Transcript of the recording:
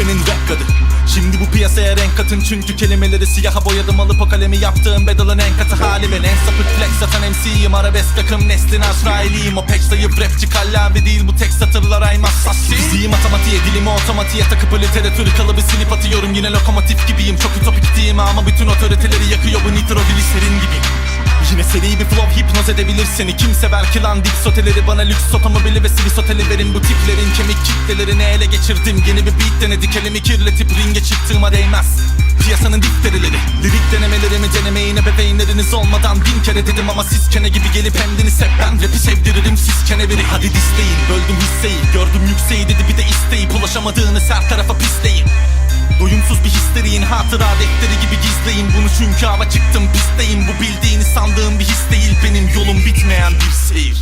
adı Şimdi bu piyasaya renk katın. Çünkü kelimeleri siyaha boyadım. Alıp o kalemi yaptığım bedalın en katı hali ben En sapık flex atan MC'yim arabesk akım neslin Azrail'iyim O pek zayıf rapçi kallavi değil. Bu tek satırlar aymaz. Sassi. Fiziği matematiğe dilimi otomatiğe takıp literatürü kalıbı silip atıyorum. Yine lokomotif gibiyim. Çok ütopik değil ama bütün otoriteleri yakıyor bu nitrogliserin gibi Yine seri bir flow hipnoz edebilir seni. Kimse belki lan dip soteleri bana lüks otomobili ve sivil oteli verin. Bu tiplerin kemik kitlelerini ele geçirdim. Yeni bir beat denedik elimi kirletip ringe çıktığıma değmez. Piyasanın dipterileri Lirik denemelerimi denemeyin ebeveynleriniz olmadan. Bin kere dedim ama siz kene gibi gelip emdiniz hep ben. Rapi sevdiririm siz keneveri Hadi disleyin böldüm hisseyi. Gördüm yükseği dedi bir de isteyip ulaşamadığınız her tarafa pisleyin. Doyumsuz bir histeriyin hatıra defteri gibi gizleyin. Bunu çünkü hava çıktım pistteyim Eve.